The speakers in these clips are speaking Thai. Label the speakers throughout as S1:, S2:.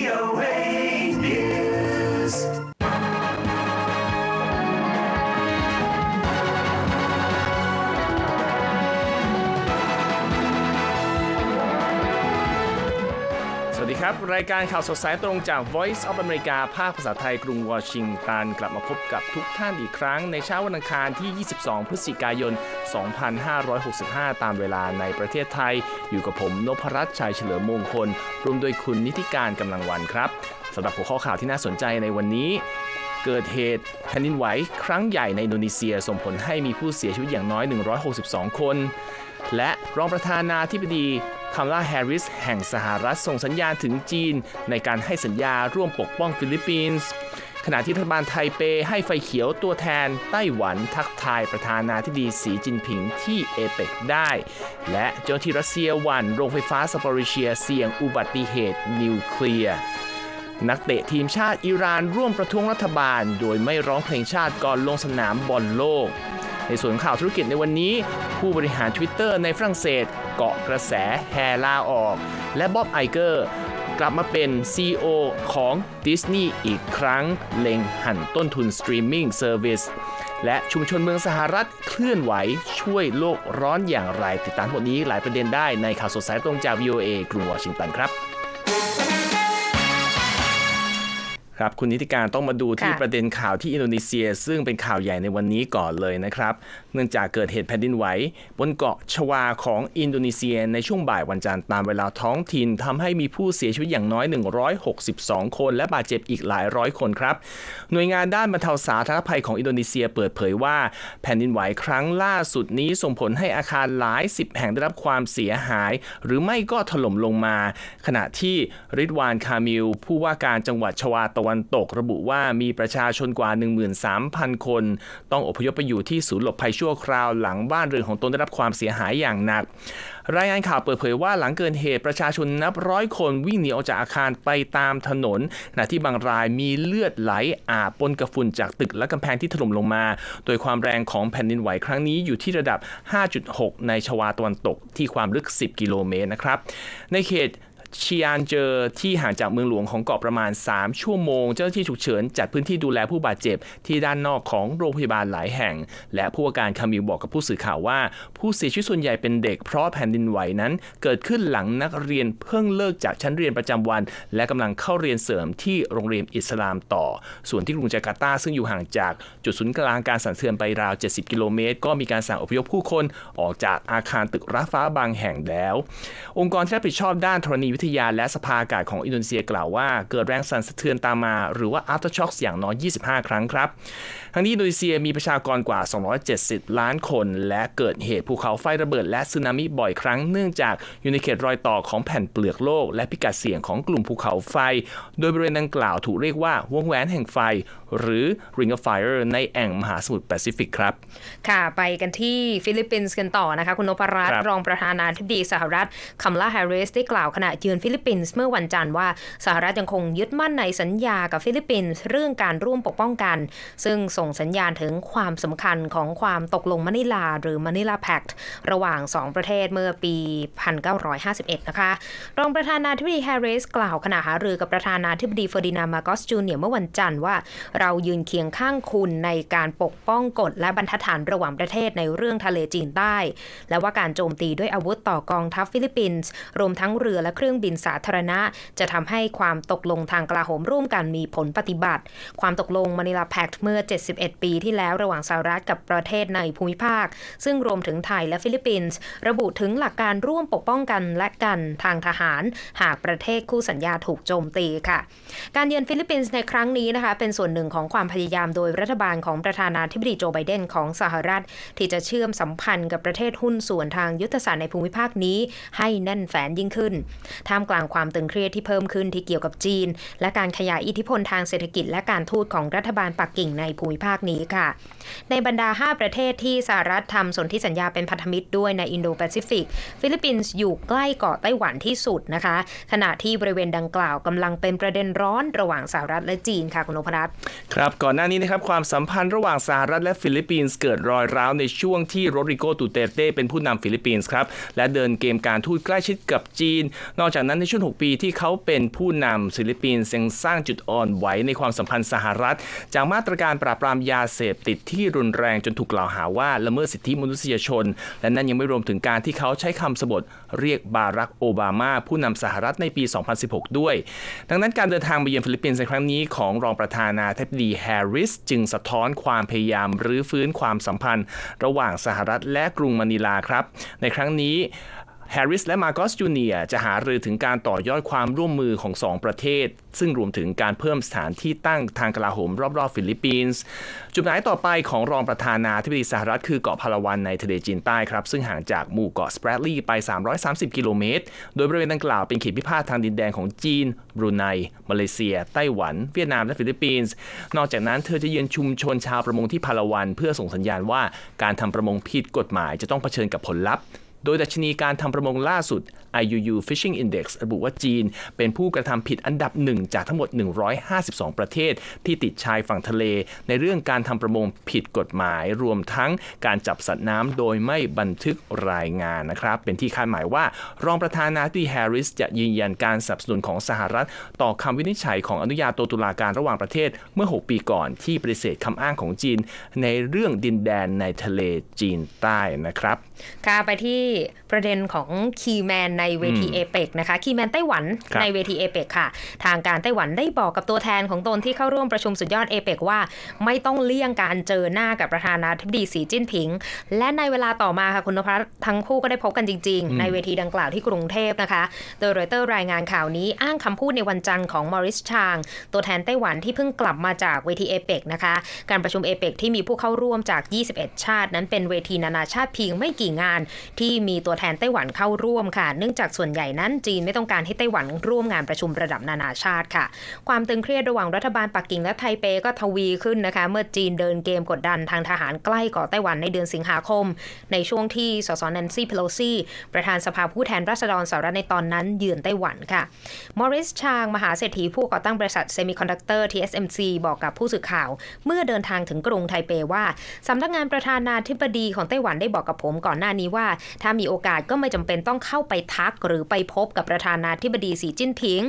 S1: VOA News.
S2: รายการข่าวสดสายตรงจาก Voice of America ภาคภาษาไทยกรุงวอชิงตัน กลับมาพบกับทุกท่านอีกครั้งในเช้าวันอังคารที่ 22 พฤศจิกายน 2565 ตามเวลาในประเทศไทย อยู่กับผมนพรัตน์ชัยเฉลิมมงคล รวมโดยคุณนิติการกำลังวันครับสำหรับหัวข้อข่าวที่น่าสนใจในวันนี้เกิดเหตุแผ่นดินไหวครั้งใหญ่ในอินโดนีเซียส่งผลให้มีผู้เสียชีวิตอย่างน้อย 162 คน และรองประธานาธิบดี คามาลาแฮร์ริสแห่งสหรัฐส่งสัญญาณถึงจีน ในการให้สัญญาร่วมปกป้องฟิลิปปินส์ขณะที่รัฐบาลไทเปให้ไฟเขียวตัวแทนไต้หวันทักทายประธานาธิบดีสีจินผิงที่เอเปกได้ และเจ้าที่รัสเซียวันโรงไฟฟ้าสปอริเชียเสี่ยงอุบัติเหตุนิวเคลียร์นักเตะทีมชาติอิหร่านร่วมประท้วงรัฐบาล โดยไม่ร้องเพลงชาติก่อนลงสนามบอลโลก ในส่วนข่าวธุรกิจในวันนี้ ผู้บริหาร Twitter ในฝรั่งเศส เกาะกระแสแฮลาออก และบ๊อบไอเกอร์กลับมาเป็น CEO ของดิสนีย์อีกครั้ง เล็งหันต้นทุนสตรีมมิ่งเซอร์วิสและชุมชนเมืองสหรัฐเคลื่อนไหวช่วยโลกร้อนอย่างไร ติดตามหมดนี้หลายประเด็นได้ในข่าวสดสายตรงจาก VOA กรุงวอชิงตันครับ ครับคุณนิติการต้องมาดูที่
S3: ค่ะ
S2: ประเด็นข่าวที่อินโดนีเซีย ซึ่งเป็นข่าวใหญ่ในวันนี้ก่อนเลยนะครับ เนื่องจากเกิดเหตุแผ่นดินไหวบนเกาะชวาของอินโดนีเซียในช่วงบ่ายวันจันทร์ตามเวลาท้องถิ่นทำให้มีผู้เสียชีวิตอย่างน้อย 162 คน และบาดเจ็บอีกหลายร้อยคนครับ หน่วยงานด้านบรรเทาสาธารณภัยของอินโดนีเซียเปิดเผยว่า แผ่นดินไหวครั้งล่าสุดนี้ส่งผลให้อาคารหลายสิบแห่งได้รับความเสียหาย หรือไม่ก็ถล่มลงมา ขณะที่ริดวานคามิลผู้ว่าการจังหวัดชวาตะวันตกระบุว่ามีประชาชนกว่า 13,000 คน ต้องอพยพไปอยู่ที่ศูนย์หลบภัยชั่วคราวหลังบ้านเรือนของตนได้รับความเสียหายอย่างหนัก รายงานข่าวเปิดเผยว่าหลังเกิดเหตุประชาชนนับร้อยคนวิ่งหนีออกจากอาคารไปตามถนนขณะที่บางรายมีเลือดไหลอาบปนกับฝุ่นจากตึกและกำแพงที่ถล่มลงมา โดยความแรงของแผ่นดินไหวครั้งนี้อยู่ที่ระดับ 5.6 ในชวาตะวันตกที่ความลึก 10 กิโลเมตรนะครับ ในเขต เชียนเจอที่ห่างจากเมืองหลวงของเกาะประมาณ 3 ชั่วโมง เจ้าหน้าที่ฉุกเฉินจัดพื้นที่ดูแลผู้บาดเจ็บที่ด้านนอกของโรงพยาบาลหลายแห่ง และผู้ว่าการคามิลบอกกับผู้สื่อข่าวว่า ผู้เสียชีวิตส่วนใหญ่เป็นเด็กเพราะแผ่นดินไหวนั้น เกิดขึ้นหลังนักเรียนเพิ่งเลิกจากชั้นเรียนประจำวัน และกำลังเข้าเรียนเสริมที่โรงเรียนอิสลามต่อ ส่วนที่กรุงจาการ์ตาซึ่งอยู่ห่างจากจุดศูนย์กลางการสั่นสะเทือนไปราว 70 กิโลเมตร ก็มีการสั่งอพยพผู้คนออกจากอาคารตึกร้าฟ้าบางแห่งแล้ว องค์กรที่รับผิดชอบด้านธรณีวิทยาและสภาอากาศของอินโดนีเซียกล่าวว่าเกิดแรงสั่นสะเทือนตามมา หรือว่า aftershocks อย่างน้อย 25 ครั้งครับ ทั้งนี้อินโดนีเซียมีประชากรกว่า 270 ล้านคน และเกิดเหตุภูเขาไฟระเบิดและสึนามิบ่อยครั้งเนื่องจากอยู่ในเขตรอยต่อของแผ่นเปลือกโลก และพิกัดเสี่ยงของกลุ่มภูเขาไฟ โดยบริเวณดังกล่าวถูกเรียกว่าวงแหวนแห่งไฟ หรือ Ring of Fire ในแอ่งมหาสมุทรแปซิฟิกครับ
S3: ค่ะไปกันที่ฟิลิปปินส์กันต่อนะคะ คุณนพรัต
S2: ครั
S3: น์
S2: บ
S3: รองประธานาธิบดีสหรัฐคัมลาแฮร์ริสได้กล่าวขณะเยือนฟิลิปปินส์เมื่อวันจันทร์ว่าสหรัฐยังคงยึดมั่นในสัญญากับฟิลิปปินส์เรื่องการร่วมปกป้องกัน ซึ่งส่งสัญญาณถึงความสำคัญของความตกลงมะนิลา หรือมะนิลาแพคระหว่าง 2 ประเทศเมื่อปี 1951 นะคะ รองประธานาธิบดีแฮร์ริสกล่าวขณะหารือกับประธานาธิบดีเฟอร์ดินานด์มาโกสจูเนียเมื่อวันจันทร์ว่า เรายืนเคียงข้างคุณในการปกป้องกฎและบรรทัดฐานระหว่างประเทศในเรื่องทะเลจีนใต้ และว่าการโจมตีด้วยอาวุธต่อกองทัพฟิลิปปินส์รวมทั้งเรือและเครื่องบินสาธารณะ จะทำให้ความตกลงทางกลาโหมร่วมกันมีผลปฏิบัติ ความตกลงม a นิลาแพคเมื่อ 71 ปีที่แล้วระหว่างสหรัฐกับประเทศในภูมิภาค ซึ่งรวมถึงไทยและฟิลิปปินส์ระบุถึงหลักการร่วมปกป้องกันและกันทางทหาร หากประเทศคู่สัญญาถูกโจมตีค่ะ การเยือนฟิลิปปินส์ในครั้งนี้นะคะเป็นส่วนหนึ่งของความพยายามโดยรัฐบาลของประธานาธิบดีโจไบเดนของสหรัฐ ที่จะเชื่อมสัมพันธ์กับประเทศหุ้นส่วนทางยุทธศาสตร์ในภูมิภาคนี้ ให้แน่นแฟนยิ่งขึ้นท่ามกลางความตึงเครียดที่เพิ่มขึ้นที่เกี่ยวกับจีน และการขยายอิทธิพลทางเศรษฐกิจและการทูตของรัฐบาลปักกิ่งในภูมิภาคนี้ค่ะ ในบรรดา 5 ประเทศที่สหรัฐทำสนธิสัญญาเป็นพันธมิตรด้วยในอินโดแปซิฟิก ฟิลิปปินส์อยู่ใกล้เกาะไต้หวันที่สุดนะคะ ขณะที่บริเวณดังกล่าวกำลังเป็นประเด็นร้อนระหว่างสหรัฐและจีนค่ะคุณนพรัตน์
S2: ครับก่อนหน้านี้นะครับความสัมพันธ์ระหว่างสหรัฐและฟิลิปปินส์เกิดรอยร้าวในช่วงที่โรดริโกตูเตเต้เป็นผู้นำฟิลิปปินส์ครับและเดินเกมการทูตใกล้ชิดกับจีน นอกจากจากนั้นในช่วง 6 ปีที่เขาเป็นผู้นำฟิลิปินส์ยังสร้างจุดอ่อนไหวในความสัมพันธ์สหรัฐ จากมาตรการปราบปรามยาเสพติดที่รุนแรงจนถูกกล่าวหาว่าละเมิดสิทธิมนุษยชน และนั่นยังไม่รวมถึงการที่เขาใช้คำสบทเรียกบารักโอบามา ผู้นำสหรัฐในปี 2016 ด้วย ดังนั้นการเดินทางไปเยือนฟิลิปปินส์ในครั้งนี้ของรองประธานาธิบดีแฮร์ริสจึงสะท้อนความพยายามรื้อฟื้นความสัมพันธ์ ระหว่างสหรัฐและกรุงมะนิลาครับ ในครั้งนี้ แฮร์ริสและมา c กสจูเนียจะหารือถึงการต่อยอดความร่วมมือของสองประเทศ ซึ่งรวมถึงการเพิ่มสถานที่ตั้งทางกลาโหมรอบๆฟิลิปปินส์ จุดหมายต่อไปของรองประธานาธิบดีสหรัฐคือเกาะพาลาวันในทะเลจีนใต้ครับ ซึ่งห่างจากหมู่เกาะสเปรดลีย์ไป 330 กิโลเมตร โดยบริเวณดังกล่าวเป็นเขตพิพาททางดินแดนของจีน บรูไน มาเลเซีย ไต้หวัน เวียดนามและฟิลิปปินส์ นอกจากนั้นเธอจะเยือนชุมชนชาวประมงที่พาลาวัน เพื่อส่งสัญญาณว่าการทำประมงผิดกฎหมายจะต้องเผชิญกับผลลัพธ์ โดยดัชนีการทำประมงล่าสุด IUU Fishing Index ระบุว่าจีน เป็นผู้กระทำผิดอันดับหนึ่งจากทั้งหมด 152 ประเทศ ที่ติดชายฝั่งทะเล ในเรื่องการทำประมงผิดกฎหมาย รวมทั้งการจับสัตว์น้ำโดยไม่บันทึกรายงานนะครับ เป็นที่คาดหมายว่า รองประธานาธิบดีแฮร์ริสจะยืนยันการสนับสนุนของสหรัฐ ต่อคำวินิจฉัยของอนุญาโตตุลาการระหว่างประเทศเมื่อ 6 ปีก่อนที่ปฏิเสธคำอ้างของจีน ในเรื่องดินแดนในทะเลจีนใต้นะครับ
S3: ค่ะไปที่ประเด็นของคีแมนในเวทีเอเปกนะคะคีแมนไต้หวัน
S2: ครับ
S3: ในเวทีเอเปกค่ะ ทางการไต้หวันได้บอกกับตัวแทนของตนที่เข้าร่วมประชุมสุดยอดเอเปกว่า ไม่ต้องเลี่ยงการเจอหน้ากับประธานาธิบดีสีจิ้นผิง และในเวลาต่อมาค่ะคุณนภัสทั้งคู่ก็ได้พบกันจริง ๆ ในเวทีดังกล่าวที่กรุงเทพนะคะ โดยรอยเตอร์รายงานข่าวนี้อ้างคำพูดในวันจันทร์ของมอริสชาง ตัวแทนไต้หวันที่เพิ่งกลับมาจากเวทีเอเปกนะคะ การประชุมเอเปกที่มีผู้เข้าร่วมจาก 21 ชาติ นั้นเป็นเวทีนานาชาติเพียงไม่กี่งาน ที่มีตัวแทนไต้หวันเข้าร่วมค่ะเนื่องจากส่วนใหญ่นั้นจีนไม่ต้องการให้ไต้หวันร่วมงานประชุมระดับนานาชาติค่ะ ความตึงเครียดระหว่างรัฐบาลปักกิ่งและไทเปก็ทวีขึ้นนะคะ เมื่อจีนเดินเกมกดดันทางทหารใกล้เกาะไต้หวันในเดือนสิงหาคม ในช่วงที่สสแนนซี่เพโลซีประธานสภาผู้แทนราษฎรสหรัฐในตอนนั้นเยือนไต้หวันค่ะมอริสชางมหาเศรษฐีผู้ก่อตั้งบริษัทเซมิคอนดักเตอร์ TSMC บอกกับผู้สื่อข่าว เมื่อเดินทางถึงกรุงไทเปว่าสำนักงานประธานาธิบดีของไต้หวันได้บอกกับผมก่อนหน้านี้ว่า ถ้ามีโอกาสก็ไม่จำเป็นต้องเข้าไปทกหรือไปพบกับประธานาธิบดีสีจิ้นผิง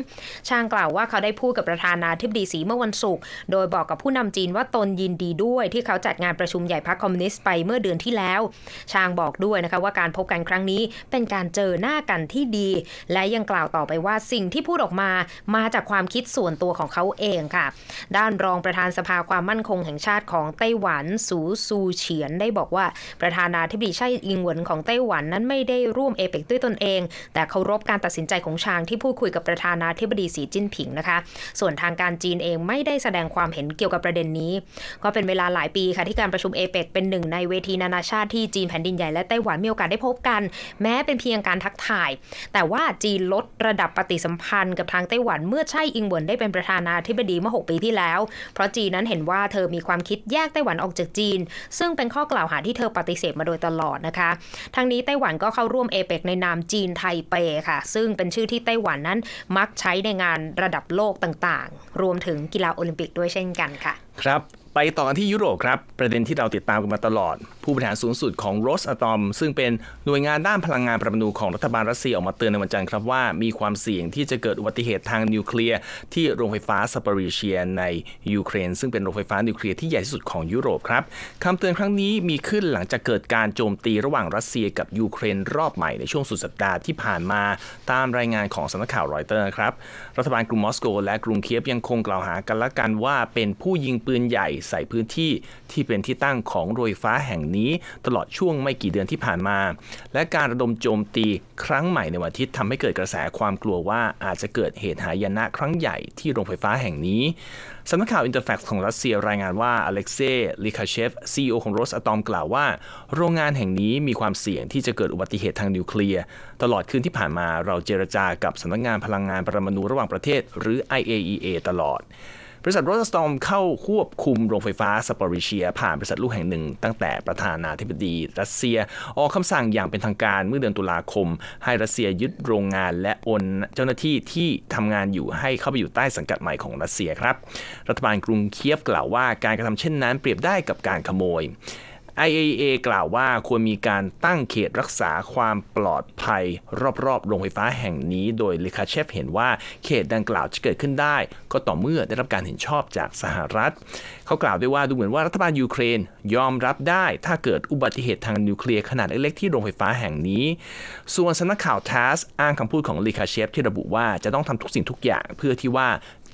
S3: ชางกล่าวว่าเขาได้พูดกับประธานาธิบดีสีเมื่อวันศุกร์โดยบอกกับผู้นำจีนว่าตนยินดีด้วยที่เขาจัดงานประชุมใหญ่พรรคคอมมิวนิสต์ไปเมื่อเดือนที่แล้ว ชางบอกด้วยนะคะว่าการพบกันครั้งนี้เป็นการเจอหน้ากันที่ดี และยังกล่าวต่อไปว่าสิ่งที่พูดออกมามาจากความคิดส่วนตัวของเขาเองค่ะ ด้านรองประธานสภาความมั่นคงแห่งชาติของไต้หวันสูซูเฉียนได้บอกว่าประธานาธิบดีไช่อิงเหวินของไต้หวันนั้นไม่ได้ร่วมเอเปกด้วยตนเองแต่เคารพการตัดสินใจของชางที่พูดคุยกับประธานาธิบดีสีจิ้นผิงนะคะ ส่วนทางการจีนเองไม่ได้แสดงความเห็นเกี่ยวกับประเด็นนี้ ก็เป็นเวลาหลายปีค่ะที่การประชุมเอเปกเป็นหนึ่งในเวทีนานาชาติที่จีนแผ่นดินใหญ่และไต้หวันมีโอกาสได้พบกัน แม้เป็นเพียงการทักทาย แต่ว่าจีนลดระดับปฏิสัมพันธ์กับทางไต้หวันเมื่อไช่อิงเหวินได้เป็นประธานาธิบดีเมื่อ 6 ปีที่แล้ว เพราะจีนนั้นเห็นว่าเธอมีความคิดแยกไต้หวันออกจากจีน ซึ่งเป็นข้อกล่าวหาที่เธอปฏิเสธมาโดยตลอดนะคะทางนี้ไต้หวันก็เข้าร่วมเอเปกในนามจีนไทเปค่ะ ซึ่งเป็นชื่อที่ไต้หวันนั้นมักใช้ในงานระดับโลกต่างๆ รวมถึงกีฬาโอลิมปิกด้วยเช่นกันค่ะ
S2: ครับ ไปต่อกันที่ยุโรปครับ ประเด็นที่เราติดตามกันมาตลอดผู้บริหารสูงสุดของโรสอะตอม ซึ่งเป็นหน่วยงานด้านพลังงานปรมาณูของรัฐบาลรัสเซียออกมาเตือนในวันจันทร์ครับว่ามีความเสี่ยงที่จะเกิดอุบัติเหตุทางนิวเคลียร์ที่โรงไฟฟ้าซาปาริเชียในยูเครน ซึ่งเป็นโรงไฟฟ้านิวเคลียร์ที่ใหญ่ที่สุดของยุโรปครับคำเตือนครั้งนี้มีขึ้นหลังจากเกิดการโจมตีระหว่างรัสเซียกับยูเครนรอบใหม่ในช่วงสุดสัปดาห์ที่ผ่านมาตามรายงานของสำนักข่าวรอยเตอร์ครับรัฐบาลกรุงมอสโก และกรุงเคียฟยังคงกล่าวหากันละกันว่าเป็นผู้ยิงปืนใหญ่ใส่พื้นที่ที่เป็นที่ตั้งของโรงไฟฟ้าแห่งนี้ตลอดช่วงไม่กี่เดือนที่ผ่านมา และการระดมโจมตีครั้งใหม่ในวันอาทิตย์ทำให้เกิดกระแสความกลัวว่าอาจจะเกิดเหตุหายนะครั้งใหญ่ที่โรงไฟฟ้าแห่งนี้สำนักข่าวอินเตอร์แฟกซ์ของรัสเซียรายงานว่าอเล็กเซย์ลิคาเชฟซีอของโรสอะตอมกล่าวว่า โรงงานแห่งนี้มีความเสี่ยงที่จะเกิดอุบัติเหตุทางนิวเคลียร์ตลอดคืนที่ผ่านมาเราเจรจากับสำนักงานพลังงานปรมาณูระหว่างประเทศ หรือ IAEA ตลอด บริษัทโรสตอมเข้าควบคุมโรงไฟฟ้าสปอริเชีย ผ่านบริษัทลูกแห่งหนึ่ง ตั้งแต่ประธานาธิบดีรัสเซีย ออกคำสั่งอย่างเป็นทางการเมื่อเดือนตุลาคม ให้รัสเซียยึดโรงงานและโอนเจ้าหน้าที่ที่ทำงานอยู่ให้เข้าไปอยู่ใต้สังกัดใหม่ของรัสเซียครับ รัฐบาลกรุงเคียฟกล่าวว่าการกระทำเช่นนั้นเปรียบได้กับการขโมย IAEA กล่าวว่าควรมีการตั้งเขตรักษาความปลอดภัย รอบๆโรงไฟฟ้าแห่งนี้ โดยเลคาเชฟเห็นว่าเขตดังกล่าวจะเกิดขึ้นได้ ก็ต่อเมื่อได้รับการเห็นชอบจากสหรัฐ เขากล่าวด้วยว่าดูเหมือนว่ารัฐบาลยูเครนยอมรับได้ถ้าเกิดอุบัติเหตุทางนิวเคลียร์ขนาดเล็กๆที่โรงไฟฟ้าแห่งนี้ ส่วนสำนักข่าวทัสอ้างคำพูดของลีคาเชฟที่ระบุว่าจะต้องทำทุกสิ่งทุกอย่างเพื่อที่ว่า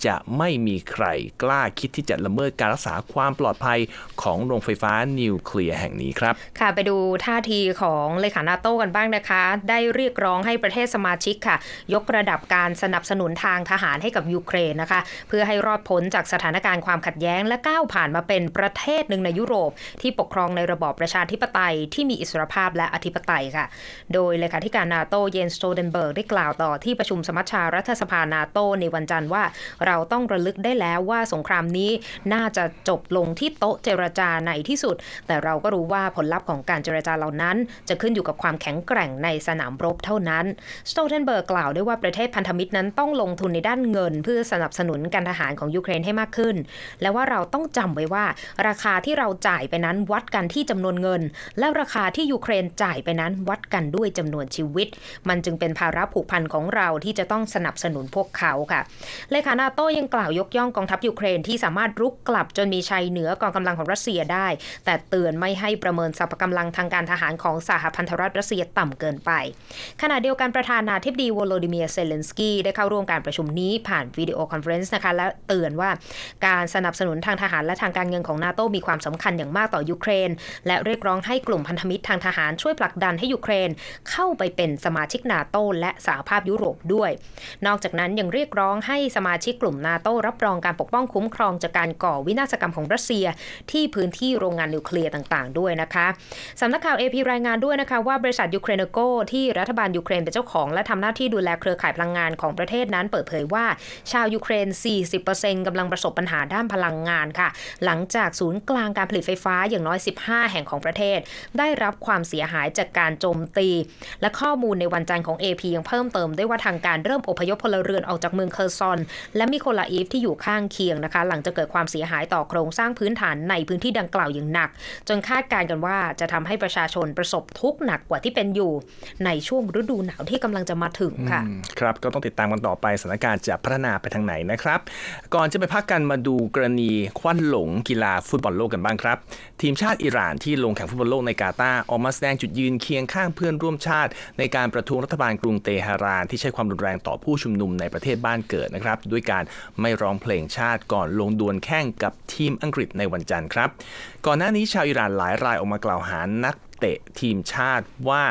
S2: จะไม่มีใครกล้าคิดที่จะละเมิดการรักษาความปลอดภัยของโรงไฟฟ้านิวเคลียร์แห่งนี้ครับ
S3: ค่ะไปดูท่าทีของเลขานาโต้กันบ้างนะคะ ได้เรียกร้องให้ประเทศสมาชิกค่ะ ยกระดับการสนับสนุนทางทหารให้กับยูเครนนะคะ เพื่อให้รอดพ้นจากสถานการณ์ความขัดแย้งและก้าวผ่านมาเป็นประเทศหนึ่งในยุโรป ที่ปกครองในระบอบประชาธิปไตยที่มีอิสรภาพและอธิปไตยค่ะ โดยเลขาธิการนาโตเยนสโตเดนเบิร์กได้กล่าวต่อที่ประชุมสมัชชารัฐสภานาโตในวันจันทร์ว่าเราต้องระลึกได้แล้วว่าสงครามนี้น่าจะจบลงที่โต๊ะเจรจาในที่สุด แต่เราก็รู้ว่าผลลัพธ์ของการเจรจาเหล่านั้น จะขึ้นอยู่กับความแข็งแกร่งในสนามรบเท่านั้นสโตเทนเบิร์กกล่าวด้วยว่าประเทศพันธมิตรนั้นต้องลงทุนในด้านเงิน เพื่อสนับสนุนการทหารของยูเครนให้มากขึ้น และว่าเราต้องจำไว้ว่า ราคาที่เราจ่ายไปนั้นวัดกันที่จำนวนเงิน และราคาที่ยูเครนจ่ายไปนั้นวัดกันด้วยจำนวนชีวิต มันจึงเป็นภาระผูกพันของเราที่จะต้องสนับสนุนพวกเขาค่ะเลขานาโตโต้ยังกล่าวยกย่องกองทัพยูเครนที่สามารถรุกกลับจนมีชัยเหนือกองกำลังของรัสเซียได้ แต่เตือนไม่ให้ประเมินสรรพกำลังทางการทหารของสหพันธรัฐรัสเซียต่ำเกินไป ขณะเดียวกันประธานาธิบดีวโลดิเมียเซเลนสกี้ได้เข้าร่วมการประชุมนี้ผ่านวิดีโอคอนเฟรนซ์นะคะและเตือนว่าการสนับสนุนทางทหารและทางการเงินของนาโตมีความสำคัญอย่างมากต่อยูเครน และเรียกร้องให้กลุ่มพันธมิตรทางทหารช่วยผลักดันให้ยูเครน เข้าไปเป็นสมาชิกนาโตและสหภาพยุโรปด้วย นอกจากนั้นยังเรียกร้องให้สมาชิกกลุ่มนาโต้รับรองการปกป้องคุ้มครองจากการก่อวินาศกรรมของรัสเซีย ที่พื้นที่โรงงานนิวเคลียร์ต่างๆ ด้วยนะคะสำนักข่าว AP รายงานด้วยนะคะว่าบริษัทยูเครนโกที่รัฐบาลยูเครนเป็นเจ้าของและทำหน้าที่ดูแลเครือข่ายพลังงานของประเทศนั้นเปิดเผยว่า ชาวยูเครน 40%กำลังประสบปัญหาด้านพลังงานค่ะ หลังจากศูนย์กลางการผลิตไฟฟ้าอย่างน้อย 15 แห่งของประเทศ ได้รับความเสียหายจากการโจมตี และข้อมูลในวันจันทร์ของ AP ยังเพิ่มเติมด้วยว่าทางการเริ่มอพยพพลเรือนออกจากเมืองเคอร์ซอน และมิโคลาอีฟที่อยู่ข้างเคียงนะคะ หลังจากเกิดความเสียหายต่อโครงสร้างพื้นฐานในพื้นที่ดังกล่าวอย่างหนัก จนคาดการณ์กันว่าจะทำให้ประชาชนประสบทุกข์หนักกว่าที่เป็นอยู่ ในช่วงฤดูหนาวที่กำลังจะมาถึงค่ะ
S2: ครับก็ต้องติดตามกันต่อไปสถานการณ์จะพัฒนาไปทางไหนนะครับ ก่อนจะไปพักกันมาดูกรณีควันหลงกีฬาฟุตบอลโลกกันบ้างครับ ทีมชาติอิหร่านที่ลงแข่งฟุตบอลโลกในกาตาร์ออกมาแสดงจุดยืนเคียงข้างเพื่อนร่วมชาติ ในการประท้วงรัฐบาลกรุงเตหะรานที่ใช้ความรุนแรงต่อผู้ชุมนุมในประเทศบ้านเกิดนะครับด้วยการไม่ร้องเพลงชาติก่อนลงดวลแข่งกับทีมอังกฤษในวันจันทร์ครับ ก่อนหน้านี้ชาวอิหร่านหลายรายออกมากล่าวหานักเตะทีมชาติว่า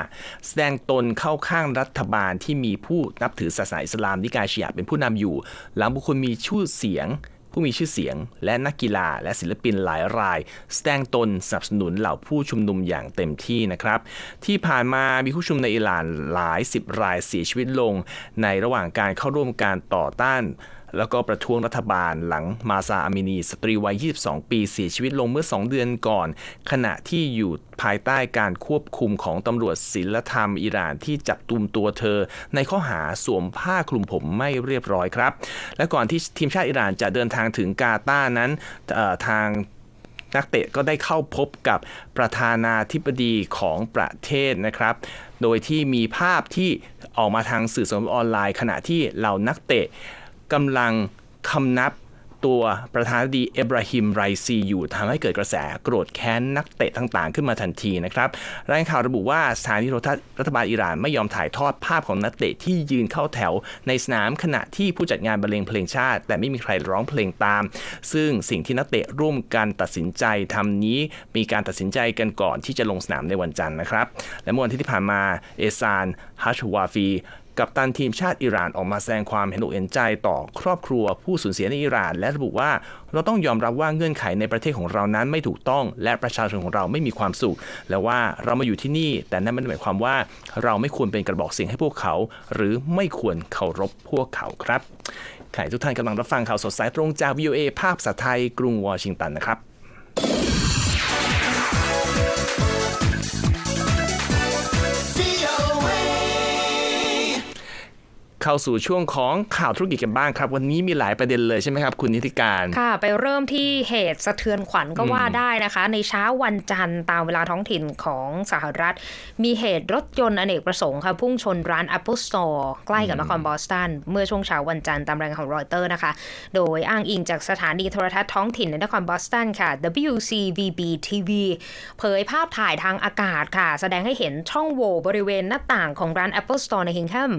S2: แสดงตนเข้าข้างรัฐบาลที่มีผู้นับถือศาสนาอิสลามนิกายชีอะเป็นผู้นำอยู่ หลังบุคคลมีชื่อเสียงผู้มีชื่อเสียงและนักกีฬาและศิลปินหลายราย แสดงตนสนับสนุนเหล่าผู้ชุมนุมอย่างเต็มที่นะครับ ที่ผ่านมามีผู้ชุมนุมในอิหร่านหลายสิบรายเสียชีวิตลง ในระหว่างการเข้าร่วมการต่อต้าน แล้วก็ประท้วงรัฐบาลหลังมาซาอามินี สตรีวัย 22 ปีเสียชีวิตลงเมื่อ 2 เดือนก่อน ขณะที่อยู่ภายใต้การควบคุมของตำรวจศิลธรรมอิหร่านที่จับตุมตัวเธอ ในข้อหาสวมผ้าคลุมผมไม่เรียบร้อยครับ และก่อนที่ทีมชาติอิหร่านจะเดินทางถึงกาตาร์นั้นทางนักเตะก็ได้เข้าพบกับประธานาธิบดีของประเทศนะครับ โดยที่มีภาพที่ออกมาทางสื่อสังคมออนไลน์ ขณะที่เหล่านักเตะ กำลังคำนับตัวประธานาธิบดีเอบราฮิมไรซีอยู่ทำให้เกิดกระแสโกรธแค้นนักเตะต่างๆ ขึ้นมาทันทีนะครับรายงานข่าวระบุว่าสถานีโทรทัศน์รัฐบาลอิหร่านไม่ยอมถ่ายทอดภาพของนักเตะที่ยืนเข้าแถวในสนามขณะที่ผู้จัดงานบรรเลงเพลงชาติ แต่ไม่มีใครร้องเพลงตาม ซึ่งสิ่งที่นักเตะร่วมกันตัดสินใจทำนี้มีการตัดสินใจกันก่อนที่จะลงสนามในวันจันทร์นะครับและเมื่อวันที่ที่ผ่านมาเอซานฮัชวาฟี กับตันทีมชาติอิหร่านออกมาแสดงความเห็นอกเห็นใจต่อครอบครัวผู้สูญเสียในอิหร่าน และระบุว่าเราต้องยอมรับว่าเงื่อนไขในประเทศของเรานั้นไม่ถูกต้อง และประชาชนของเราไม่มีความสุข และว่าเรามาอยู่ที่นี่ แต่นั่นไม่ได้หมายความว่าเราไม่ควรเป็นกระบอกเสียงให้พวกเขา หรือไม่ควรเคารพพวกเขาครับขณะที่ทุกท่านกำลังรับฟังข่าวสดสายตรงจาก VOA ภาพภาษาไทยกรุงวอชิงตันนะครับ เข้าสู่ช่วงของข่าวธุรกิจกันบ้างครับ วันนี้มีหลายประเด็นเลยใช่ไหมครับ คุณนิติการ
S3: ค่ะ ไปเริ่มที่เหตุสะเทือนขวัญก็ว่าได้นะคะ ในเช้าวันจันทร์ตามเวลาท้องถิ่นของสหรัฐ มีเหตุรถยนต์อเนกประสงค์ค่ะพุ่งชนร้าน Apple Store ใกล้กับนครบอสตันเมื่อช่วงเช้าวันจันทร์ตามรายงานของรอยเตอร์นะคะ โดยอ้างอิงจากสถานีโทรทัศน์ท้องถิ่นในนครบอสตันค่ะ WCVB TV เผยภาพถ่ายทางอากาศค่ะ แสดงให้เห็นช่องโหว่บริเวณหน้าต่างของร้าน Apple Store ในฮิงแฮม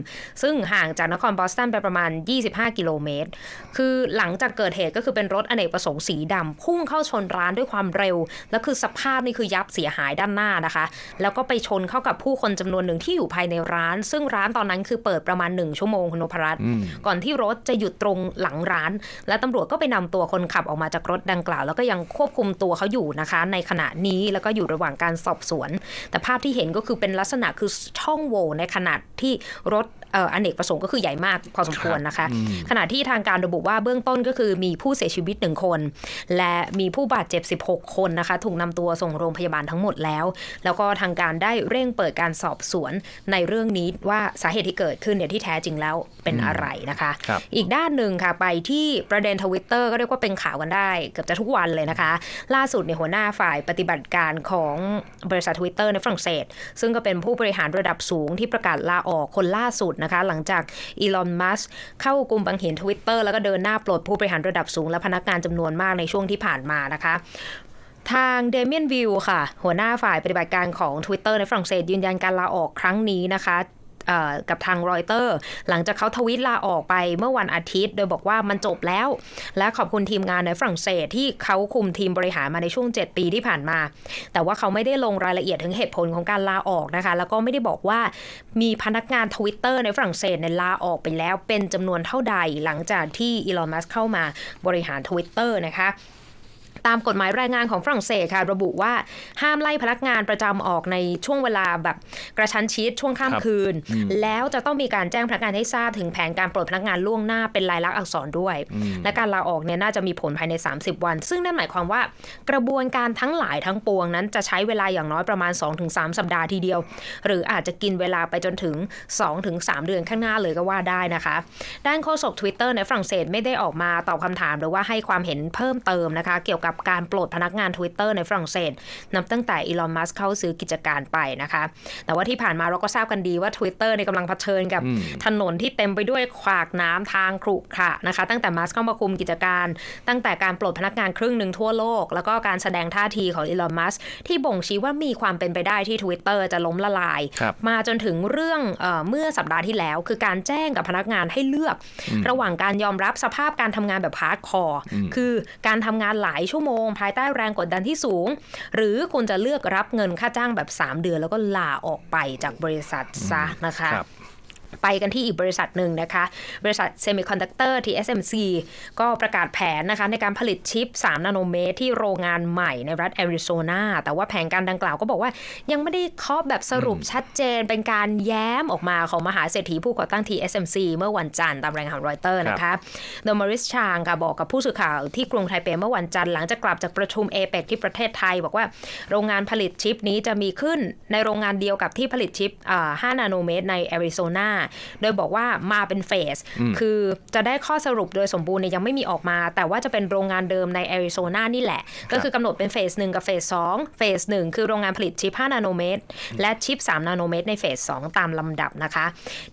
S3: ซึ่งห่างจากนครบอสตันไปประมาณ 25 กิโลเมตร คือหลังจากเกิดเหตุก็คือเป็นรถอเนกประสงค์สีดำพุ่งเข้าชนร้านด้วยความเร็ว แล้วคือสภาพนี่คือยับเสียหายด้านหน้านะคะ แล้วก็ไปชนเข้ากับผู้คนจำนวนหนึ่งที่อยู่ภายในร้าน ซึ่งร้านตอนนั้นคือเปิดประมาณ 1 ชั่วโมงคุณนพรัตน์ก่อนที่รถจะหยุดตรงหลังร้าน และตำรวจก็ไปนำตัวคนขับออกมาจากรถดังกล่าว แล้วก็ยังควบคุมตัวเขาอยู่นะคะ ในขณะนี้แล้วก็อยู่ระหว่างการสอบสวน แต่ภาพที่เห็นก็คือเป็นลักษณะคือช่องโหว่ในขนาดที่รถเอ่ออเนกประสงค์ก็คือใหญ่มากพอสมควรนะคะ ขณะที่ทางการระบุว่าเบื้องต้นก็คือมีผู้เสียชีวิตหนึ่งคน และมีผู้บาดเจ็บ 16 คนนะคะ ถูกนำตัวส่งโรงพยาบาลทั้งหมดแล้ว แล้วก็ทางการได้เร่งเปิดการสอบสวนในเรื่องนี้ว่าสาเหตุที่เกิดขึ้นเนี่ยที่แท้จริงแล้วเป็นอะไรนะคะ
S2: ครับ
S3: อีกด้านหนึ่งค่ะไปที่ประเด็นทวิตเตอร์ก็เรียกว่าเป็นข่าวกันได้เกือบจะทุกวันเลยนะคะ ล่าสุดในยหัวหน้าฝ่ายปฏิบัติการของบริษัททวิตเตอร์ในฝรั่งเศส ซึ่งก็เป็นผู้บริหารระดับสูงที่ประกาศลาออกคนล่าสุดนะคะ หลังจากอีลอน มัสเข้ากลุ่มบังเห็นทวิตเตอร์แล้วก็เดินหน้าปลดผู้บริหารระดับสูงและพนักงานจำนวนมากในช่วงที่ผ่านมานะคะทางเดเมียนวิวค่ะ หัวหน้าฝ่ายปฏิบัติการของ Twitter ในฝรั่งเศสยืนยันการลาออกครั้งนี้นะคะ กับทางรอยเตอร์ หลังจากเขาทวิตลาออกไปเมื่อวันอาทิตย์ โดยบอกว่ามันจบแล้ว และขอบคุณทีมงานในฝรั่งเศสที่เขาคุมทีมบริหารมาในช่วง 7 ปีที่ผ่านมา แต่ว่าเขาไม่ได้ลงรายละเอียดถึงเหตุผลของการลาออกนะคะ แล้วก็ไม่ได้บอกว่ามีพนักงานทวิตเตอร์ในฝรั่งเศสในลาออกไปแล้วเป็นจำนวนเท่าใดหลังจากที่อีลอน มัสเข้ามาบริหารทวิตเตอร์นะคะ ตามกฎหมายแรงงานของฝรั่งเศสค่ะ ระบุว่าห้ามไล่พนักงานประจำออกในช่วงเวลาแบบกระชั้นชิดช่วงข้าม
S2: ครับ
S3: คืน แล้วจะต้องมีการแจ้งพนักงานให้ทราบถึงแผนการปลดพนักงานล่วงหน้าเป็นลายลักษณ์อักษรด้วย และการลาออกเนี่ยน่าจะมีผลภายใน 30 วัน ซึ่งนั่นหมายความว่ากระบวนการทั้งหลายทั้งปวงนั้นจะใช้เวลาอย่างน้อยประมาณ 2-3 สัปดาห์ทีเดียว หรืออาจจะกินเวลาไปจนถึง 2-3 เดือนข้างหน้าเลยก็ว่าได้นะคะ ด้านโฆษก Twitter ในฝรั่งเศสไม่ได้ออกมาตอบคำถามหรือว่าให้ความเห็นเพิ่มเติมนะคะ เกี่ยวกับการปลดพนักงาน Twitter ในฝรั่งเศสนับตั้งแต่อีลอนมัสเข้าซื้อกิจการไปนะคะ แต่ว่าที่ผ่านมาเราก็ทราบกันดีว่า Twitter ในยกำลังเผชิญกับถนนที่เต็มไปด้วยขวากน้ำทางขรุขระนะคะ ตั้งแต่มัสเข้ามาคุมกิจการ ตั้งแต่การปลดพนักงานครึ่งหนึ่งทั่วโลก แล้วก็การแสดงท่าทีของอีลอนมัสที่บ่งชี้ว่ามีความเป็นไปได้ที่ Twitter จะล้มละลาย
S2: ครับ
S3: มาจนถึงเรื่องเออเมื่อสัปดาห์ที่แล้ว คือการแจ้งกับพนักงานให้เลือก ระหว่างการยอมรับสภาพการทำงานแบบฮาร์ดคอร์คือการทำงานหลายชั่วโมงภายใต้แรงกดดันที่สูง หรือคุณจะเลือกรับเงินค่าจ้างแบบ 3 เดือน แล้วก็ลาออกไปจากบริษัทซะนะคะ
S2: ค
S3: ไปกันที่อีกบริษัทหนึ่งนะคะ บริษัทเซมิคอนดักเตอร์ TSMC ก็ประกาศแผนนะคะในการผลิตชิป 3 นาโนเมตร ที่โรงงานใหม่ในรัฐแอริโซนา แต่ว่าแผนการดังกล่าวก็บอกว่า ยังไม่ได้เคาะแบบสรุปชัดเจน เป็นการแย้มออกมาของมหาเศรษฐีผู้ก่อตั้ง TSMC เมื่อวันจันทร์ตามรายงานของรอยเตอร์นะคะโดยมอริสชางค่ะบอกกับผู้สื่อข่าวที่กรุงไทเปเมื่อวันจันทร์หลังจากกลับจากประชุมเอเปกที่ประเทศไทย บอกว่าโรงงานผลิตชิปนี้จะมีขึ้นในโรงงานเดียวกับที่ผลิตชิปอ่า5นาโนเมตรในแอริโซนาโดยบอกว่ามาเป็นเฟส คือจะได้ข้อสรุปโดยสมบูรณ์เนี่ยยังไม่มีออกมา แต่ว่าจะเป็นโรงงานเดิมในแอริโซนานี่แหละ ก็คือกำหนดเป็นเฟสหนึ่งกับเฟสสองเฟสหนึ่งคือโรงงานผลิตชิป 5 นาโนเมตร และชิป 3 นาโนเมตรในเฟส 2 ตามลำดับนะคะ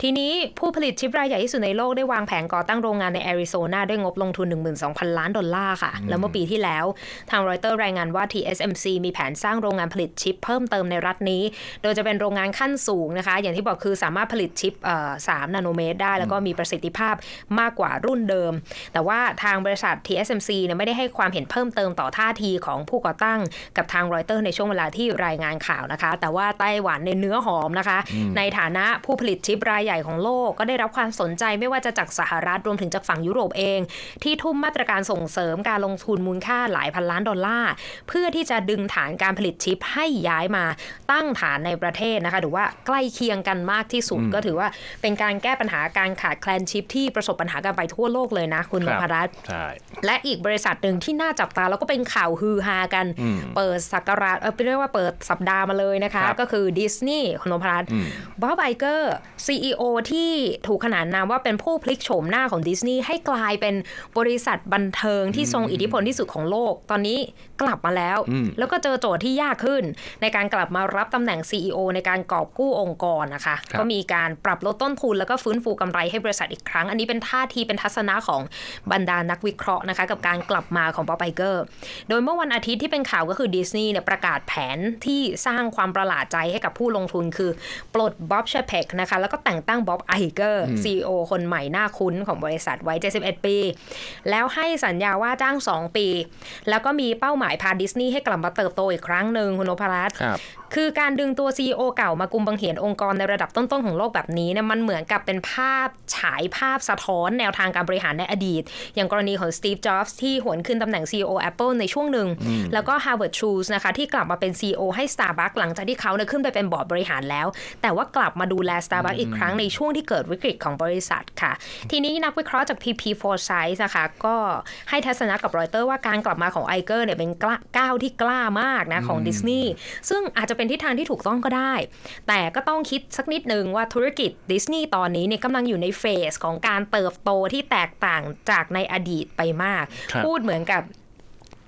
S3: ทีนี้ผู้ผลิตชิปรายใหญ่ที่สุดในโลกได้วางแผนก่อตั้งโรงงานในแอริโซนาด้วยงบลงทุน 12,000 ล้านดอลลาร์ค่ะ แล้วเมื่อปีที่แล้วทางรอยเตอร์รายงานว่า TSMC มีแผนสร้างโรงงานผลิตชิปเพิ่มเติมในรัฐนี้ โดยจะเป็นโรงงานขั้นสูงนะคะ อย่างที่บอกคือสามารถผลิตชิปเอ่อ3 นาโนเมตรได้ แล้วก็มีประสิทธิภาพมากกว่ารุ่นเดิม แต่ว่าทางบริษัท TSMC เนี่ยไม่ได้ให้ความเห็นเพิ่มเติมต่อท่าทีของผู้ก่อตั้งกับทางรอยเตอร์ในช่วงเวลาที่รายงานข่าวนะคะ แต่ว่าไต้หวันในยเนื้อหอมนะคะ ในฐานะผู้ผลิตชิปรายใหญ่ของโลก ก็ได้รับความสนใจไม่ว่าจะจากสหรัฐรวมถึงจากฝั่งยุโรปเอง ที่ทุ่มมาตรการส่งเสริมการลงทุนมูลค่าหลายพันล้านดอลลาร์เพื่อที่จะดึงฐานการผลิตชิปให้ย้ายมาตั้งฐานในประเทศนะคะหรือว่าใกล้เคียงกันมากที่สุดก็ถือว่าเป็นการแก้ปัญหาการขาดแคลนชิปที่ประสบปัญหากันไปทั่วโลกเลยนะ คุณน
S2: ครับ
S3: พรัตน์
S2: ใช่
S3: และอีกบริษัทหนึ่งที่น่าจับตาแล้วก็เป็นข่าวฮือฮากัน
S2: อืม
S3: เปิดสักราชเออเรียกว่าเปิดสัปดาห์มาเลยนะคะ
S2: ครับ
S3: ก็คือดิสนีย์คุณนพรัตน์
S2: อืม
S3: บ๊อบไอเกอร์ CEO ที่ถูกขนานนามว่าเป็นผู้พลิกโฉมหน้าของดิสนีย์ให้กลายเป็นบริษัทบันเทิงที่ทรงอิทธิพลที่สุดของโลก ตอนนี้กลับมาแล้ว
S2: อืม
S3: แล้วก็เจอโจทย์ที่ยากขึ้น ในการกลับมารับตำแหน่ง CEO ในการกอบกู้องค์กรนะคะ
S2: ครับ
S3: ก็มีการปรับลดต้นทุนแล้วก็ฟื้นฟูกำไรให้บริษัทอีกครั้ง อันนี้เป็นท่าทีเป็นทัศนะของบรรดานักวิเคราะห์นะคะกับการกลับมาของบ๊อบไอเกอร์ โดยเมื่อวันอาทิตย์ที่เป็นข่าวก็คือดิสนีย์เนี่ยประกาศแผนที่สร้างความประหลาดใจให้กับผู้ลงทุนคือ ปลดบ๊อบเชเพกนะคะแล้วก็แต่งตั้งบ๊อบไอเกอร์ CEO คนใหม่หน้าคุ้นของบริษัทวัย71 ปี แล้วให้สัญญาว่าจ้าง 2 ปี แล้วก็มีเป้าหมายพาดิสนีย์ให้กลับมาเติบโตอีกครั้งหนึ่งคุณโอภรัตน์
S2: ครับ
S3: คือการดึงตัว CEO เก่ามากุมบังเหียนองค์กรในระดับต้นๆของโลกแบบนี้เนี่ยมันเหมือนกับเป็นภาพฉายภาพสะท้อนแนวทางการบริหารในอดีต อย่างกรณีของ Steve Jobs ที่หวนขึ้นตำแหน่ง CEO Apple ในช่วงหนึ่ง แล้วก็ Harvard Schultz นะคะที่กลับมาเป็น CEO ให้ Starbucks หลังจากที่เขาเนี่ยขึ้นไปเป็นบอร์ดบริหารแล้ว แต่ว่ากลับมาดูแล Starbucks อีกครั้งในช่วงที่เกิดวิกฤตของบริษัทค่ะ ทีนี้นักวิเคราะห์จาก PP Foresight นะคะก็ให้ทัศนะกับรอยเตอร์ว่าการกลับมาของไอเกอร์เนี่ยเป็นกล้าก้าวที่กล้ามากนะของดิสนีย์ซึ่งอาจจะเป็นทิศทางที่ถูกต้องก็ได้ แต่ก็ต้องคิดสักนิดนึงว่าธุรกิจดิสนีย์ตอนนี้เนี่ยกำลังอยู่ในเฟสของการเติบโตที่แตกต่างจากในอดีตไปมาก
S2: ครับ
S3: พูดเหมือนกับ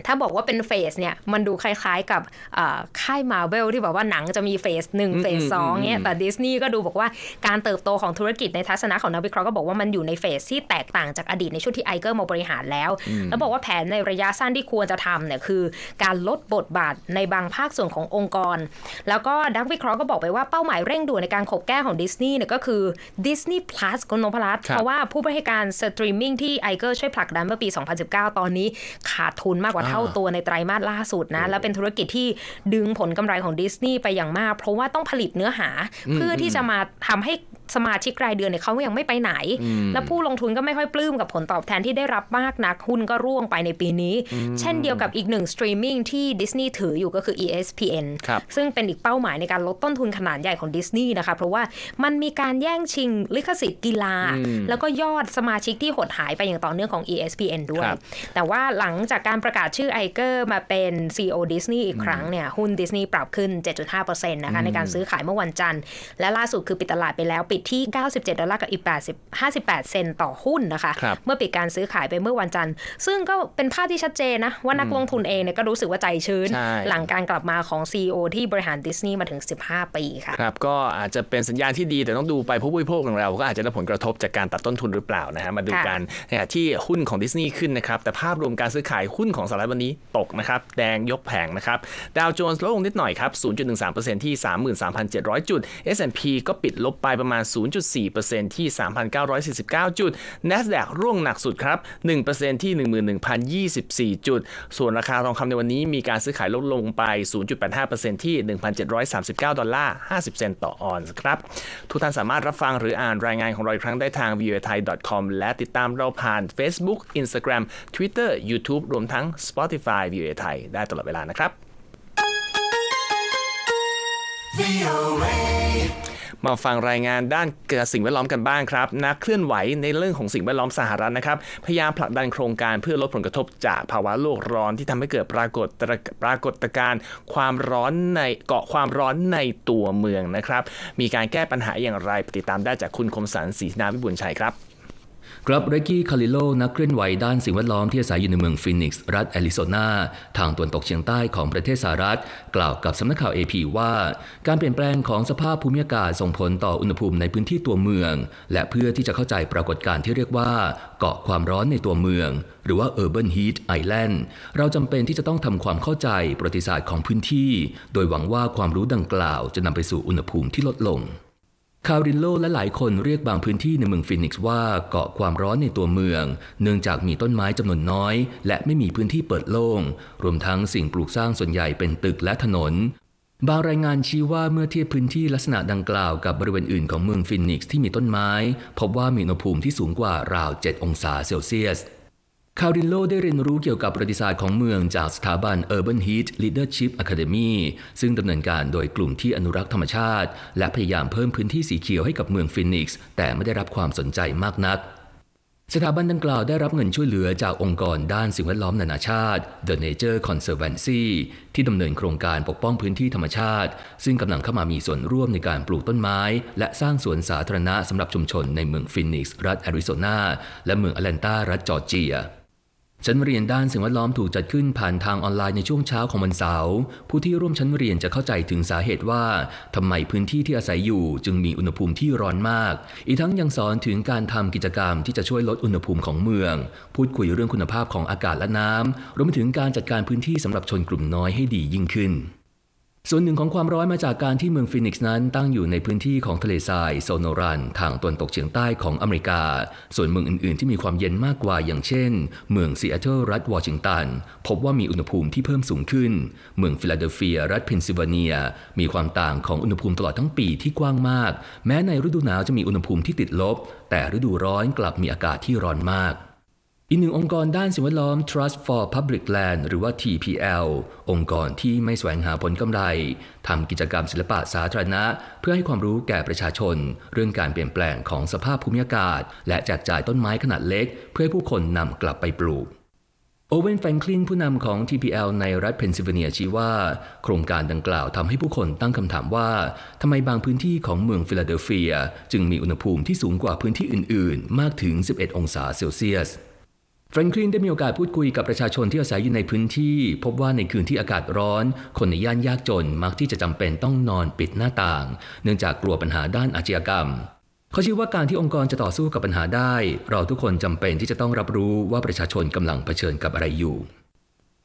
S3: ถ้าบอกว่าเป็นเฟสเนี่ยมันดูคล้ายๆกับเอ่อค่ายมาเวลที่แบบว่าหนังจะมีเฟสหนึ่งเฟสสองเนี่ยแต่ดิสนีย์ก็ดูบอกว่าการเติบโตของธุรกิจในทัศนะของนักวิเคราะห์ก็บอกว่ามันอยู่ในเฟสที่แตกต่างจากอดีตในช่วงที่ไอเกอร์มาบริหารแล้ว แล้วบอกว่าแผนในระยะสั้นที่ควรจะทำเนี่ยคือ การลดบทบาทในบางภาคส่วนขององค์กร แล้วก็นักวิเคราะห์ก็บอกไปว่าเป้าหมายเร่งด่วนในการขบแก้ของดิสนีย์เนี่ยก็คือ Disney Plus คุณนพรัตน์
S2: ครับ
S3: เพราะว่าผู้บริการสตรีมมิ่งที่ไอเกอร์ช่วยผลักดันเมื่อปี 2019 ตอนนี้ขาดทุนมากกว่าเท่า
S2: อ่า
S3: ตัวในไตรมาสล่าสุดนะ แล้วเป็นธุรกิจที่ดึงผลกำไรของดิสนีย์ไปอย่างมาก เพราะว่าต้องผลิตเนื้อหาเพื่อที่จะมาทำให้ สมาชิกรายเดือนเนี่ยเขายังไม่ไปไหน แล้วผู้ลงทุนก็ไม่ค่อยปลื้มกับผลตอบแทนที่ได้รับมากนักหุ้นก็ร่วงไปในปีนี้ เช่นเดียวกับอีกหนึ่งสตรีมมิ่งที่ดิสนีย์ถืออยู่ก็คือ ESPN
S2: ครับ
S3: ซึ่งเป็นอีกเป้าหมายในการลดต้นทุนขนาดใหญ่ของดิสนีย์นะคะ เพราะว่ามันมีการแย่งชิงลิขสิทธิ์กีฬา แล้วก็ยอดสมาชิกที่หดหายไปอย่างต่อเนื่องของ ESPN ด้วย
S2: ครับ
S3: แต่ว่าหลังจากการประกาศชื่อไอเกอร์มาเป็น CEO ดิสนีย์อีกครั้งเนี่ยหุ้นดิสนีย์ปรับขึ้น 7.5%นะคะในการซื้อขายเมื่อวันจันทร์และล่าสุดคือปิดตลาดไปแล้วปิดที่ 97 ดอลลาร์กับอีก80 58 เซนต์ต่อหุ้นนะคะ
S2: ครับ
S3: เมื่อปิดการซื้อขายไปเมื่อวันจันทร์ ซึ่งก็เป็นภาพที่ชัดเจนนะ ว่านักลงทุนเองเนี่ยก็รู้สึกว่าใจชื้น
S2: ใช่
S3: หลังการกลับมาของ CEO ที่บริหารดิสนีย์มาถึง 15 ปีค่ะ
S2: ครับ ก็อาจจะเป็นสัญญาณที่ดีแต่ต้องดูไปผู้บริโภคของเรา ก็อาจจะได้ผลกระทบจากการตัดต้นทุนหรือเปล่านะฮะมาดู
S3: ค่ะ
S2: กันนะฮะที่หุ้นของดิสนีย์ขึ้นนะครับแต่ภาพรวมการซื้อขายหุ้นของสหรัฐวันนี้ตกนะครับแดงยกแผงนะครับดาวโจนส์ลดลงนิดหน่อยครับ0.13%ที่ 33,700 จุด S&P ก็ปิดลบไปประมาณ0.4%ที่ 3,949 จุด NASDAQ ร่วงหนักสุดครับ 1%ที่ 11,024 จุด ส่วนราคาทองคำในวันนี้มีการซื้อขายลดลงไป 0.85%ที่ 1,739 ดอลลาร์ 50 เซนต์ต่อออนซ์ครับ ทุกท่านสามารถรับฟังหรืออ่านรายงานของเราอีกครั้งได้ทาง v o a t h a i com และติดตามเราผ่าน Facebook Instagram Twitter YouTube รวมทั้ง Spotify v o a t h a i ได้ตลอดเวลานะครับ
S1: VOA.
S2: มาฟังรายงานด้านสิ่งแวดล้อมกันบ้างครับนักเคลื่อนไหวในเรื่องของสิ่งแวดล้อมสหรัฐนะครับ พยายามผลักดันโครงการเพื่อลดผลกระทบจากภาวะโลกร้อนที่ทำให้เกิดปรากฏปรากฏการณ์ความร้อนในเกาะความร้อนในตัวเมืองนะครับ มีการแก้ปัญหาอย่างไรติดตามได้จากคุณคมสันศรีนาวิบุญชัยครับ
S4: ครับเรกกี้คาริโลนักเคลื่อนไหวด้านสิ่งแวดล้อมที่อาศัยอยู่ในเมืองฟินิกซ์รัฐแอริโซนา ทางตะวันตกเฉียงใต้ของประเทศสหรัฐ กล่าวกับสำนักข่าว AP ว่า การเปลี่ยนแปลงของสภาพภูมิอากาศส่งผลต่ออุณหภูมิในพื้นที่ตัวเมือง และเพื่อที่จะเข้าใจปรากฏการณ์ที่เรียกว่า เกาะความร้อนในตัวเมือง หรือว่า Urban Heat Island เราจำเป็นที่จะต้องทำความเข้าใจประวัติศาสตร์ของพื้นที่ โดยหวังว่าความรู้ดังกล่าวจะนำไปสู่อุณหภูมิที่ลดลง คารินโลและหลายคนเรียกบางพื้นที่ในเมืองฟินิกซ์ว่าเกาะความร้อนในตัวเมือง เนื่องจากมีต้นไม้จำนวนน้อย และไม่มีพื้นที่เปิดโล่ง รวมทั้งสิ่งปลูกสร้างส่วนใหญ่เป็นตึกและถนน บางรายงานชี้ว่าเมื่อเทียบพื้นที่ลักษณะดังกล่าวกับบริเวณอื่นของเมืองฟินิกซ์ที่มีต้นไม้ พบว่ามีอุณหภูมิที่สูงกว่าราว 7 องศาเซลเซียส คารินโลได้เรียนรู้เกี่ยวกับประวัติศาสตร์ของเมืองจากสถาบัน Urban Heat Leadership Academy ซึ่งดำเนินการโดยกลุ่มที่อนุรักษ์ธรรมชาติ และพยายามเพิ่มพื้นที่สีเขียวให้กับเมืองฟินิกซ์แต่ไม่ได้รับความสนใจมากนัก สถาบันดังกล่าวได้รับเงินช่วยเหลือจากองค์กรด้านสิ่งแวดล้อมนานาชาติ The Nature Conservancy ที่ดำเนินโครงการปกป้องพื้นที่ธรรมชาติ ซึ่งกำลังเข้ามามีส่วนร่วมในการปลูกต้นไม้ และสร้างสวนสาธารณะสำหรับชุมชนในเมืองฟินิกซ์รัฐแอริโซนาและเมืองแอตแลนตารัฐจอร์เจีย ชั้นเรียนด้านสิ่งแวดล้อมถูกจัดขึ้นผ่านทางออนไลน์ในช่วงเช้าของวันเสาร์ผู้ที่ร่วมชั้นเรียนจะเข้าใจถึงสาเหตุว่าทำไมพื้นที่ที่อาศัยอยู่ จึงมีอุณหภูมิที่ร้อนมาก อีกทั้งยังสอนถึงการทำกิจกรรมที่จะช่วยลดอุณหภูมิของเมือง พูดคุยเรื่องคุณภาพของอากาศและน้ำรวมไปถึงการจัดการพื้นที่สำหรับชนกลุ่มน้อยให้ดียิ่งขึ้น ส่วนหนึ่งของความร้อนมาจากการที่เมืองฟินิกซ์นั้นตั้งอยู่ในพื้นที่ของทะเลทรายโซโนรัน ทางตะวันตกเฉียงใต้ของอเมริกา ส่วนเมืองอื่น ๆ ที่มีความเย็นมากกว่าอย่างเช่น เมืองซีแอตเทิลรัฐวอชิงตัน พบว่ามีอุณหภูมิที่เพิ่มสูงขึ้น เมืองฟิลาเดลเฟีย รัฐเพนซิลเวเนีย มีความต่างของอุณหภูมิตลอดทั้งปีที่กว้างมาก แม้ในฤดูหนาวจะมีอุณหภูมิที่ติดลบ แต่ฤดูร้อนกลับมีอากาศที่ร้อนมาก อีกหนึ่งองค์กรด้านสิ่งแวดล้อม Trust for Public Land หรือว่า TPL องค์กรที่ไม่แสวงหาผลกำไรทำกิจกรรมศิลปะสาธารณะ เพื่อให้ความรู้แก่ประชาชน เรื่องการเปลี่ยนแปลงของสภาพภูมิอากาศ และแจกจ่ายต้นไม้ขนาดเล็ก เพื่อให้ผู้คนนำกลับไปปลูกโอเวนแฟรงคลินผู้นำของ TPL ในรัฐเพนซิลเวเนียชี้ว่า โครงการดังกล่าวทำให้ผู้คนตั้งคำถามว่าทำไมบางพื้นที่ของเมืองฟิลาเดลเฟีย จึงมีอุณหภูมิที่สูงกว่าพื้นที่อื่น ๆ มากถึง 11 องศาเซลเซียส แฟรงคลินได้มีโอกาสพูดคุยกับประชาชนที่อาศัยอยู่ในพื้นที่ พบว่าในคืนที่อากาศร้อน คนในย่านยากจนมักที่จะจำเป็นต้องนอนปิดหน้าต่าง เนื่องจากกลัวปัญหาด้านอาชญากรรม เขาชื่อว่าการที่องค์กรจะต่อสู้กับปัญหาได้ เราทุกคนจำเป็นที่จะต้องรับรู้ว่าประชาชนกำลังเผชิญกับอะไรอยู่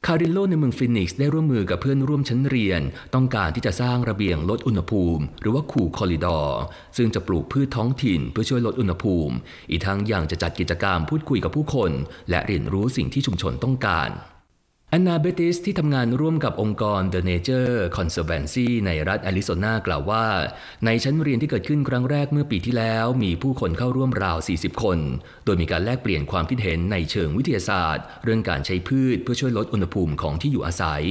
S4: คารินโลในเมืองฟินิกซ์ได้ร่วมมือกับเพื่อนร่วมชั้นเรียน ต้องการที่จะสร้างระเบียงลดอุณหภูมิ หรือว่าคูคอริดอร์ซึ่งจะปลูกพืชท้องถิ่นเพื่อช่วยลดอุณหภูมิ อีกทั้งยังจะจัดกิจกรรมพูดคุยกับผู้คน และเรียนรู้สิ่งที่ชุมชนต้องการ อนนาเบติสที่ทำงานร่วมกับองค์กร The Nature Conservancy ในรัฐแอริโซนากล่าวว่า ในชั้นเรียนที่เกิดขึ้นครั้งแรกเมื่อปีที่แล้ว มีผู้คนเข้าร่วมราว 40 คน โดยมีการแลกเปลี่ยนความคิดเห็นในเชิงวิทยาศาสตร์ เรื่องการใช้พืชเพื่อช่วยลดอุณหภูมิของที่อยู่อาศัย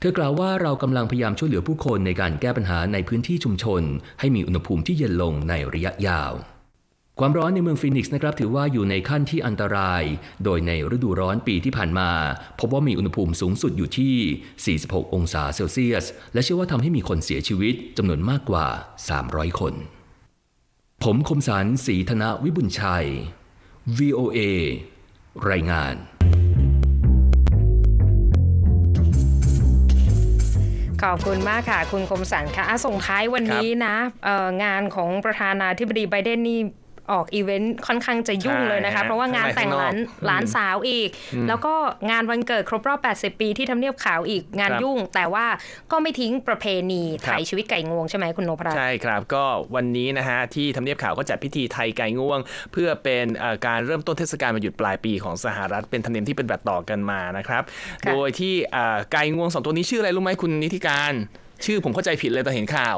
S4: เธอกล่าวว่าเรากำลังพยายามช่วยเหลือผู้คนในการแก้ปัญหาในพื้นที่ชุมชน ให้มีอุณหภูมิที่เย็นลงในระยะยาว ความร้อนในเมืองฟินิกซ์นะครับถือว่าอยู่ในขั้นที่อันตราย โดยในฤดูร้อนปีที่ผ่านมา พบว่ามีอุณหภูมิสูงสุดอยู่ที่ 46 องศาเซลเซียส และเชื่อว่าทำให้มีคนเสียชีวิตจำนวนมากกว่า 300 คน ผมคมสันศรีธนวิบุญชัย VOA รายงาน
S3: ขอบคุณมากค่ะ คุณคมสันค่ะส่งท้ายวันนี้นะงานของประธานาธิบดีไบเดนนี่ ออกอีเวนต์ค่อนข้างจะยุ่ง
S2: ใช่
S3: เลยนะคะ
S2: ฮะ
S3: เพราะว่างานแต่งหลาน
S2: ข้างในข้างนอก
S3: หลานสาวอีก แล้วก็งานวันเกิดครบรอบ 80 ปีที่ทำเนียบขาวอีกงาน
S2: ครับ
S3: ยุ่ง แต่ว่าก็ไม่ทิ้งประเพณี
S2: ครับ
S3: ไถ่ชีวิตไก่งวงใช่ไหมคุณโนพรัตน์
S2: ใช่ครับ ก็วันนี้นะฮะที่ทำเนียบขาวก็จัดพิธีไทยไก่ง่วง เพื่อเป็นเอ่อการเริ่มต้นเทศกาลวันหยุดปลายปีของสหรัฐเป็นธรรมเนียมที่เป็นแบบต่อกันมานะครับ
S3: ค่ะ
S2: โดยที่เอ่อไก่งวงสองตัวนี้ชื่ออะไรรู้ไหมคุณนิติการชื่อผมเข้าใจผิดเลยตอนเห็นข่าว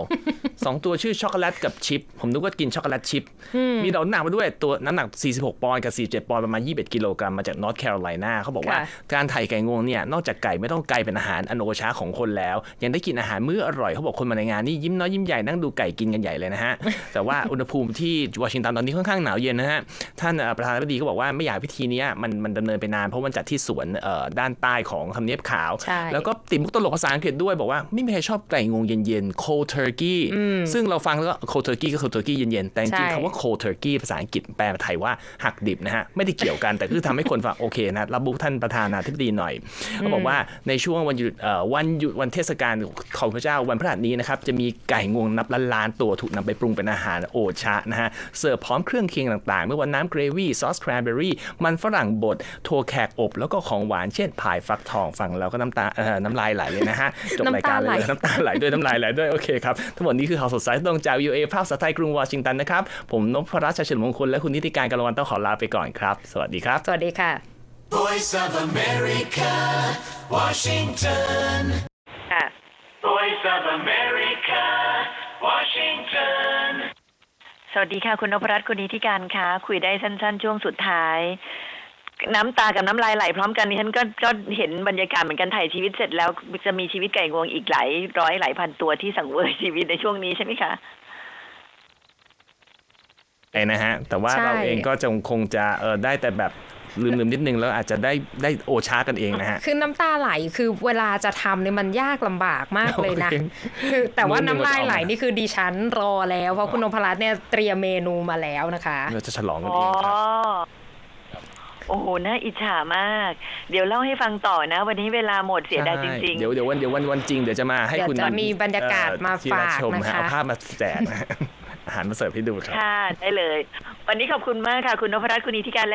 S2: สองตัวชื่อช็อกโกแลตกับชิป ผมนึกว่ากินช็อกโกแลตชิป มีเราหนักมาด้วยตัวน้ำหนัก 46 ปอนด์กับ 47 ปอนด์ประมาณ 21 กิโลกรัมมาจากนอร์ทแคโรไลนาเขาบอกว่า
S3: ค่ะ
S2: การไถ่ไก่งวงเนี่ย นอกจากไก่ไม่ต้องไก่เป็นอาหารอนโอชาของคนแล้ว ยังได้กินอาหารมื้ออร่อยเขาบอกคนมาในงานนี่ยิ้มน้อยยิ้มใหญ่นั่งดูไก่กินกันใหญ่เลยนะฮะ แต่ว่าอุณหภูมิที่วอชิงตันตอนนี้ค่อนข้างหนาวเย็นนะฮะท่านเอ่อประธานาธิบดีก็บอกว่าไม่อยากให้พิธีเนี้ยมันมันดำเนินไปนานเพราะมันจัดที่สวนเอ่อด้านใต้ของทำเนียบขาว
S3: ใช่
S2: แล้วก็ติดมุกตลกภาษาอังกฤษด้วยบอกว่าไม่มีใครชอบไก่งวงเย็นๆ cold turkey ซึ่งเราฟังแล้วก็ cold turkey ก็ cold turkey เย็นๆ แต่จริงๆ
S3: ใช่
S2: คำว่า cold turkey ภาษาอังกฤษแปลไทยว่าหักดิบนะฮะ ไม่ได้เกี่ยวกัน แต่คือทำให้คนฟังโอเคนะ รับบุท่านประธานาธิบดีหน่อยเขาบอกว่าในช่วงวันหยุดเอ่อวันหยุดวันเทศกาลของพระเจ้าวันพฤหัสนี้นะครับ จะมีไก่งวงนับล้านล้านๆตัวถูกนำไปปรุงเป็นอาหารโอชะนะฮะ เสิร์ฟพร้อมเครื่องเคียงต่างๆ ไม่ว่าน้ำเกรวี่ซอสแครนเบอรี่มันฝรั่งบดถั่วแขกอบแล้วก็ของหวานเช่นพายฟักทองฟังแล้วก็น้ำตาเอ่อน้ำลายไหลเลยนะฮะจบรายการเลย
S3: น้ำตาไหล
S2: น้ำตาไหลด้วยน้ำลายไหลด้วยโอเคครับทั้งหมดนี้คือข่าวสดสายตรงจาก VOA ภาคภาษาไทยกรุงวอชิงตันนะครับ ผมนพรัชชัยเฉลิมมงคลและคุณนิติการกาลวันต้องขอลาไปก่อนครับ สวัสดีครับ
S3: สวัสดีค่ะ
S1: Voice of America, Washington.
S3: ค่ะ
S1: Voice of America, Washington.
S5: สวัสดีค่ะ คุณนพรัตน์คุณนิติการคะคุยได้สั้น ๆ ช่วงสุดท้าย น้ำตากับน้ำลายไหลพร้อมกันนี่ฉันก็ก็เห็นบรรยากาศเหมือนกันถ่ายชีวิตเสร็จแล้วจะมีชีวิตไก่งวงอีกหลายร้อยหลายพันตัวที่สังเวยชีวิตในช่วงนี้ใช่ไหมคะ
S2: ไอ้นะฮะแต่ว่า
S3: ใช่
S2: เราเองก็จะคงจะเออได้แต่แบบลืมๆนิดนึงแล้วอาจจะได้ได้โอชากันเองนะฮะ
S3: คือน้ำตาไหลคือเวลาจะทำเนี่ยมันยากลำบากมากเลยนะ
S2: โอเค
S3: คือแต่ว่า
S2: มื้อหนึ่ง
S3: น้ำลายไหล
S2: มันจะออกมา
S3: นี่คือดิฉันรอแล้ว เพราะคุณนพรัตน์เนี่ยเตรียมเมนูมาแล้วนะคะ
S2: เราจะฉลองกัน
S5: อ๋
S2: เอ
S5: อ
S2: งครับ
S5: โอ้โห น่าอิจฉามาก เดี๋ยวเล่าให้ฟังต่อนะ วันนี้เวลาหมดเสียดายจริง
S2: ใช่เดี๋ยวเดี๋ยววันเดี๋ยววันวันจริงเดี๋ยวจะมาให้
S3: เดี๋ยว
S2: คุณ
S3: จะมีบรรยากาศ
S2: เอ่อ
S3: มา
S2: ธีร
S3: ฝาก
S2: ชม
S3: นะคะ
S2: เอาภาพมาแจกนะฮะอาหารมาเสิร์ฟให้ดูครับ
S5: ๆค่ะ ได้เลย วันนี้ขอบคุณมากค่ะ คุณนพรัตน์คุณนิติการและ